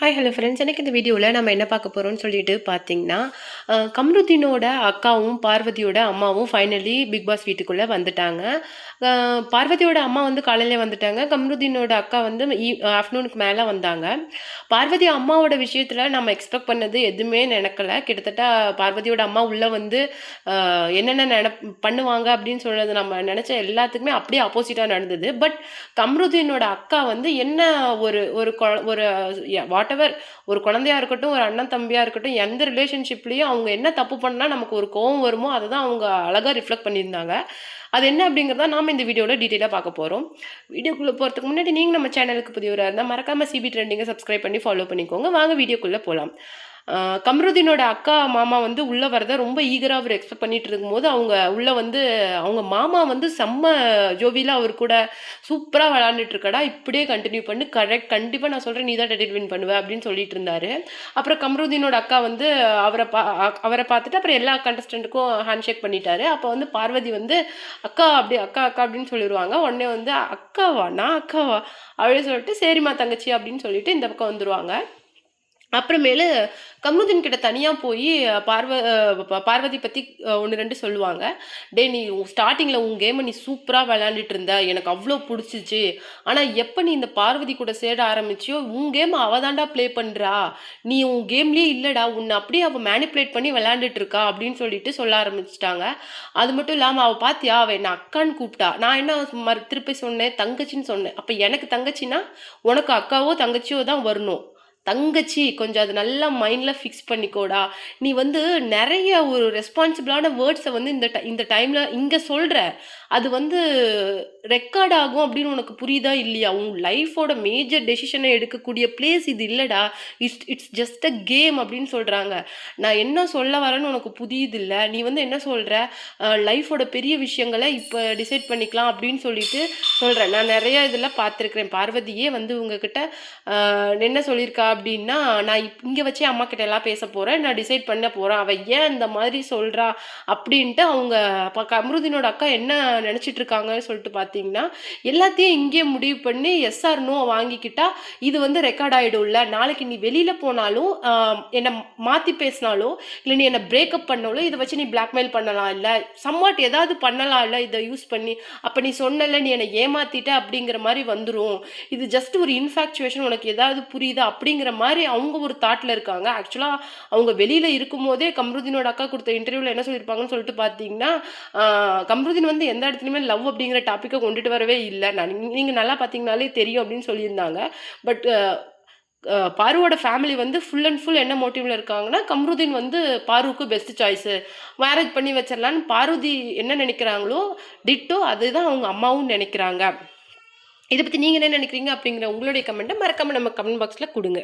Hi hello friends எனக்கு இந்த வீடியோவில் நம்ம என்ன பார்க்க போகிறோம்னு சொல்லிட்டு பார்த்தீங்கன்னா கம்ருதீனோட அக்காவும் பார்வதியோட அம்மாவும் ஃபைனலி பிக் பாஸ் வீட்டுக்குள்ளே வந்துட்டாங்க. பார்வதியோட அம்மா வந்து காலையில் வந்துட்டாங்க. கம்ருதீனோட அக்கா வந்து ஆஃப்டர்நூனுக்கு மேலே வந்தாங்க. பார்வதி அம்மாவோட விஷயத்தில் நம்ம எக்ஸ்பெக்ட் பண்ணது எதுவுமே நினைக்கல. கிட்டத்தட்ட பார்வதியோட அம்மா உள்ளே வந்து என்னென்ன நின பண்ணுவாங்க அப்படின்னு சொல்கிறது நம்ம நினச்ச எல்லாத்துக்குமே அப்படியே ஆப்போசிட்டாக நடந்தது. பட் கம்ருதீனோட அக்கா வந்து என்ன ஒரு ஒரு கொ- ஒரு வாட் எவர் ஒரு குழந்தையா இருக்கட்டும் ஒரு அண்ணன் தம்பியாக இருக்கட்டும் எந்த ரிலேஷன்ஷிப்லேயும் அவங்க என்ன தப்பு பண்ணால் நமக்கு ஒரு கோவம் வருமோ அதை தான் அவங்க அழகாக ரிஃப்ளெக்ட் பண்ணியிருந்தாங்க. அது என்ன அப்படிங்கிறத நாம் இந்த வீடியோவில் டீட்டெயிலாக பார்க்க போகிறோம் வீடியோக்குள்ளே போகிறதுக்கு முன்னாடி நீங்கள் நம்ம சேனலுக்கு புதியவராக இருந்தால் மறக்காமல் சிபி ட்ரெண்டிங்கை சப்ஸ்கிரைப் பண்ணி ஃபாலோ பண்ணிக்கோங்க. வாங்க வீடியோக்குள்ளே போகலாம் கம்ருதீனோட அக்கா மாமா வந்து உள்ளே வரத ரொம்ப ஈகராக அவர் எக்ஸ்பெக்ட் பண்ணிட்டு இருக்கும்போது அவங்க உள்ளே வந்து அவங்க மாமா வந்து செம்ம ஜோவியில் அவர் கூட சூப்பராக விளாண்டுட்டு இருக்கடா இப்படியே கண்டினியூ பண்ணு கரெக்ட் கண்டிப்பாக நான் சொல்கிறேன் நீ தான் டெடிட் வின் அப்படின்னு சொல்லிட்டு இருந்தாரு. அப்புறம் கம்ருதீனோட அக்கா வந்து அவரை பா அவரை பார்த்துட்டு அப்புறம் எல்லா கண்டஸ்டண்ட்டுக்கும் ஹேண்ட் ஷேக் பண்ணிட்டாரு. அப்போ வந்து பார்வதி வந்து அக்கா அப்படி அக்கா அக்கா அப்படின்னு சொல்லிடுவாங்க உடனே வந்து அக்காவா? நான் அக்காவா? அப்படின்னு சொல்லிட்டு சரிம்மா தங்கச்சி அப்படின்னு சொல்லிட்டு இந்த பக்கம் வந்துடுவாங்க அப்புறமேலு கம்ருதீன் கிட்ட தனியாக போய் பார்வ ப- பார்வதி பற்றி ஒன்று ரெண்டு சொல்லுவாங்க. டே நீ ஸ்டார்டிங்கில் உன் கேமை நீ சூப்பராக விளையாண்டுட்டு இருந்த. எனக்கு அவ்வளோ பிடிச்சிச்சு. ஆனால் எப்போ நீ இந்த பார்வதி கூட சேர ஆரம்பிச்சியோ உன் கேம் அவள் தாண்டா ப்ளே பண்ணுறா நீ உன் கேம்லேயே இல்லைடா. உன்னை அப்படியே அவள் மேனிப்புலேட் பண்ணி விளையாண்டுட்டு இருக்கா. அப்படின்னு சொல்லிட்டு சொல்ல ஆரம்பிச்சிட்டாங்க. அது மட்டும் இல்லாமல் அவள் பார்த்தியா அவள் என்னை அக்கான்னு கூப்பிட்டா. நான் என்ன மறு திருப்பி சொன்னேன்? தங்கச்சின்னு சொன்னேன். அப்போ எனக்கு தங்கச்சின்னா உனக்கு அக்காவோ தங்கச்சியோ தான் வரணும். தங்கச்சி கொஞ்சம் அது நல்லா மைண்டில் ஃபிக்ஸ் பண்ணிக்கோடா. நீ வந்து நிறைய ஒரு ரெஸ்பான்சிபிளான வேர்ட்ஸை வந்து இந்த டை இந்த டைமில் இங்கே சொல்கிற அது வந்து ரெக்கார்ட் ஆகும் அப்படின்னு உனக்கு புரியுதா இல்லையா? உன் லைஃபோட மேஜர் டெசிஷனை எடுக்கக்கூடிய பிளேஸ் இது இல்லைடா. It's it's just a game அப்படின்னு சொல்கிறாங்க நான் என்ன சொல்ல வரேன்னு உனக்கு புரியுது இல்லை நீ வந்து என்ன சொல்கிற லைஃபோட பெரிய விஷயங்களை இப்போ டிசைட் பண்ணிக்கலாம் அப்படின்னு சொல்லிட்டு சொல்கிறேன் நான் நிறைய இதில் பார்த்துருக்குறேன். பார்வதியே வந்து உங்ககிட்ட என்ன சொல்லியிருக்கா அப்படின்னா நான் இப் இங்கே வச்சே அம்மா கிட்ட எல்லாம் பேச போகிறேன் நான் டிசைட் பண்ண போகிறேன் அவள் ஏன் இந்த மாதிரி சொல்கிறா அப்படின்ட்டு அவங்க அப்போ கமருதீனோட அக்கா என்ன நினச்சிட்டு இருக்காங்கன்னு சொல்லிட்டு பார்த்தீங்கன்னா எல்லாத்தையும் இங்கே முடிவு பண்ணி எஸ்ஆர் நோ வாங்கிக்கிட்டா இது வந்து ரெக்கார்ட் ஆகிடும்ல நாளைக்கு நீ வெளியில் போனாலும் என்னை மாற்றி பேசினாலோ இல்லை நீ என்னை பிரேக்கப் பண்ணாலோ இதை வச்சு நீ பிளாக்மெயில் பண்ணலாம் இல்லை. சம்வாட் ஏதாவது பண்ணலாம் இல்லை இதை யூஸ் பண்ணி. அப்போ நீ சொன்னல நீ என்னை ஏமாத்திட்ட அப்படிங்கிற மாதிரி வந்துடும் இது ஜஸ்ட் ஒரு இன்ஃபேக்சுவேஷன் உனக்கு ஏதாவது புரியுதா அப்படிங்கிற மாதிரி அவங்க ஒரு தாட்டில் இருக்காங்க. ஆக்சுவலாக அவங்க வெளியில் இருக்கும்போதே கம்ருதீனோட அக்கா கொடுத்த இன்டர்வியூவில் என்ன சொல்லியிருப்பாங்கன்னு சொல்லிட்டு பார்த்தீங்கன்னா கம்ருதீன் வந்து எந்த இடத்துலையுமே லவ் அப்படிங்கிற டாப்பிக்கை கொண்டுட்டு வரவே இல்லை. நான் நீங்கள் நல்லா பார்த்தீங்கனாலே தெரியும் அப்படின்னு சொல்லியிருந்தாங்க. பட் பாருவோட ஃபேமிலி வந்து ஃபுல் அண்ட் ஃபுல் என்ன மோட்டிவ்ல இருக்காங்கன்னா கம்ருதீன் வந்து பாருவுக்கு பெஸ்ட் சாய்ஸு மேரேஜ் பண்ணி வச்சிடலான்னு பார்வதி என்ன நினைக்கிறாங்களோ டிட்டோ அதுதான் அவங்க அம்மாவும் நினைக்கிறாங்க. இதை பற்றி நீங்கள் என்ன நினைக்கிறீங்க அப்படிங்கிற உங்களுடைய கமெண்ட்டை மறக்காமல் நம்ம கமெண்ட் பாக்ஸில் கொடுங்க.